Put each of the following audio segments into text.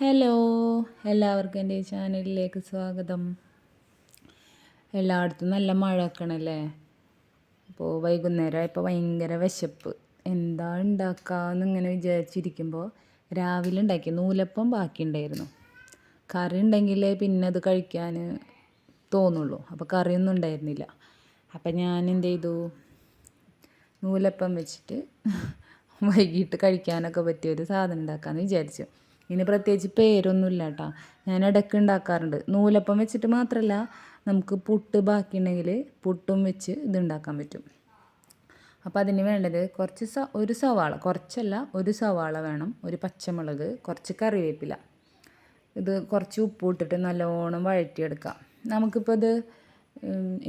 Hello എല്ലാവർക്കും എന്റെ ചാനലിലേക്ക് സ്വാഗതം. എല്ലായിടത്തും നല്ല മഴ വെക്കണല്ലേ അപ്പോൾ വൈകുന്നേരം ഇപ്പോൾ ഭയങ്കര വിശപ്പ്. എന്താ ഉണ്ടാക്കാമെന്ന് ഇങ്ങനെ വിചാരിച്ചിരിക്കുമ്പോൾ രാവിലെ ഉണ്ടാക്കി നൂലപ്പം ബാക്കിയുണ്ടായിരുന്നു കറി ഉണ്ടെങ്കിൽ പിന്നെ അത് കഴിക്കാൻ തോന്നുള്ളൂ. അപ്പോൾ കറിയൊന്നും ഉണ്ടായിരുന്നില്ല. അപ്പം ഞാൻ എന്ത് ചെയ്തു? നൂലപ്പം വെച്ചിട്ട് വൈകിട്ട് കഴിക്കാനൊക്കെ പറ്റിയ ഒരു സാധനം ഉണ്ടാക്കാമെന്ന് വിചാരിച്ചു. ഇതിന് പ്രത്യേകിച്ച് പേരൊന്നുമില്ല കേട്ടോ ഞാൻ ഇടയ്ക്ക് ഉണ്ടാക്കാറുണ്ട്. നൂലപ്പം വെച്ചിട്ട് മാത്രമല്ല നമുക്ക് പുട്ട് ബാക്കിയുണ്ടെങ്കിൽ പുട്ടും വെച്ച് ഇത് ഉണ്ടാക്കാൻ പറ്റും. അപ്പോൾ അതിന് വേണ്ടത് കുറച്ച് സ ഒരു സവാള കുറച്ചല്ല ഒരു സവാള വേണം. ഒരു പച്ചമുളക് കുറച്ച് കറിവേപ്പില. ഇത് കുറച്ച് ഉപ്പ് ഇട്ടിട്ട് നല്ലോണം വഴറ്റിയെടുക്കാം. നമുക്കിപ്പോൾ ഇത്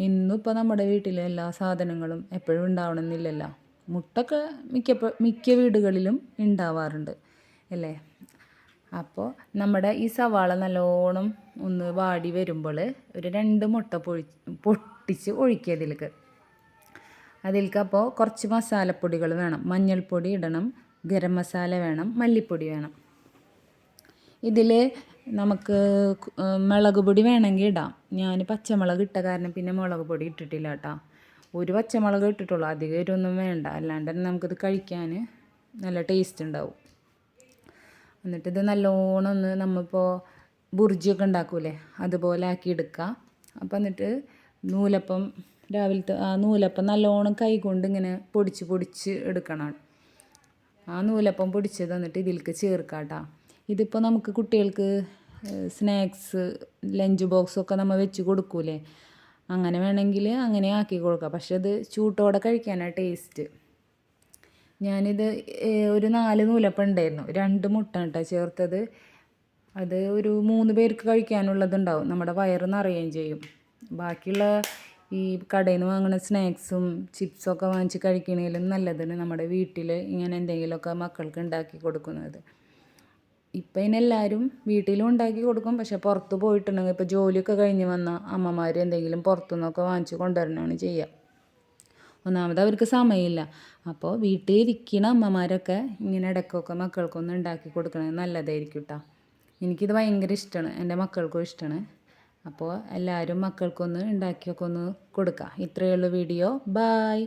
ഇന്നിപ്പോൾ നമ്മുടെ വീട്ടിലെ എല്ലാ സാധനങ്ങളും എപ്പോഴും ഉണ്ടാവണമെന്നില്ലല്ലോ. മുട്ടൊക്കെ മിക്ക മിക്ക വീടുകളിലും ഉണ്ടാവാറുണ്ട്. അല്ലേ? അപ്പോൾ നമ്മുടെ ഈ സവാള നല്ലോണം ഒന്ന് വാടി വരുമ്പോൾ ഒരു രണ്ട് മുട്ട പൊഴി പൊട്ടിച്ച് ഒഴിക്കുക അതിലേക്ക് അതിലേക്ക് അപ്പോൾ കുറച്ച് മസാലപ്പൊടികൾ വേണം. മഞ്ഞൾപ്പൊടി ഇടണം ഗരം മസാല വേണം മല്ലിപ്പൊടി വേണം. ഇതിൽ നമുക്ക് മുളക് പൊടി വേണമെങ്കിൽ ഇടാം. ഞാൻ പച്ചമുളക് ഇട്ട കാരണം പിന്നെ മുളക് പൊടി ഇട്ടിട്ടില്ല കേട്ടോ ഒരു പച്ചമുളക് ഇട്ടിട്ടുള്ളൂ. അധികം എരിവൊന്നും വേണ്ട. അല്ലാണ്ട് തന്നെ നമുക്കിത് കഴിക്കാൻ നല്ല ടേസ്റ്റ് ഉണ്ടാവും. എന്നിട്ട് ഇത് നല്ലോണം ഒന്ന് നമ്മളിപ്പോൾ ബുർജിയൊക്കെ ഉണ്ടാക്കൂലേ അതുപോലെ ആക്കി എടുക്കുക അപ്പം എന്നിട്ട് നൂലപ്പം രാവിലത്തെ ആ നൂലപ്പം നല്ലോണം കൈ കൊണ്ട് ഇങ്ങനെ പൊടിച്ച് പൊടിച്ച് എടുക്കണം. ആ നൂലപ്പം പൊടിച്ചത് എന്നിട്ട് ഇതിലേക്ക് ചേർക്കാം കേട്ടോ. ഇതിപ്പോൾ നമുക്ക് കുട്ടികൾക്ക് സ്നാക്സ് ലഞ്ച് ബോക്സൊക്കെ നമ്മൾ വെച്ച് കൊടുക്കൂലേ. അങ്ങനെ വേണമെങ്കിൽ അങ്ങനെ ആക്കി കൊടുക്കാം. പക്ഷെ അത് ചൂട്ടോടെ കഴിക്കാനാണ് ടേസ്റ്റ് ഞാനിത് ഒരു നാല് നൂലപ്പം ഉണ്ടായിരുന്നു. രണ്ട് മുട്ട കേട്ടോ ചേർത്തത്. അത് ഒരു മൂന്ന് പേർക്ക് കഴിക്കാനുള്ളതുണ്ടാവും. നമ്മുടെ വയറ് നിറയുകയും ചെയ്യും. ബാക്കിയുള്ള ഈ കടയിൽ നിന്ന് വാങ്ങുന്ന സ്നാക്സും ചിപ്സൊക്കെ വാങ്ങിച്ച് കഴിക്കണേലും നല്ലതാണ് നമ്മുടെ വീട്ടിൽ ഇങ്ങനെ എന്തെങ്കിലുമൊക്കെ മക്കൾക്ക് ഉണ്ടാക്കി കൊടുക്കുന്നത്. ഇപ്പം ഇതിനെല്ലാവരും വീട്ടിലും ഉണ്ടാക്കി കൊടുക്കും. പക്ഷെ പുറത്ത് പോയിട്ടുണ്ടെങ്കിൽ ഇപ്പോൾ ജോലിയൊക്കെ കഴിഞ്ഞ് വന്ന അമ്മമാർ എന്തെങ്കിലും പുറത്തുനിന്നൊക്കെ വാങ്ങിച്ച് കൊണ്ടുവരണമാണ് ചെയ്യുക. ഒന്നാമത് അവർക്ക് സമയമില്ല. അപ്പോൾ വീട്ടിൽ ഇരിക്കുന്ന അമ്മമാരൊക്കെ ഇങ്ങനെ ഇടയ്ക്കൊക്കെ മക്കൾക്കൊന്ന് ഉണ്ടാക്കി കൊടുക്കണത് നല്ലതായിരിക്കും കേട്ടോ എനിക്കിത് ഭയങ്കര ഇഷ്ടമാണ് എന്റെ മക്കൾക്കും ഇഷ്ടമാണ് അപ്പോൾ എല്ലാവരും മക്കൾക്കൊന്ന് ഉണ്ടാക്കിയൊക്കെ ഒന്ന് കൊടുക്കുക ഇത്രയേ ഉള്ളൂ വീഡിയോ. ബായ്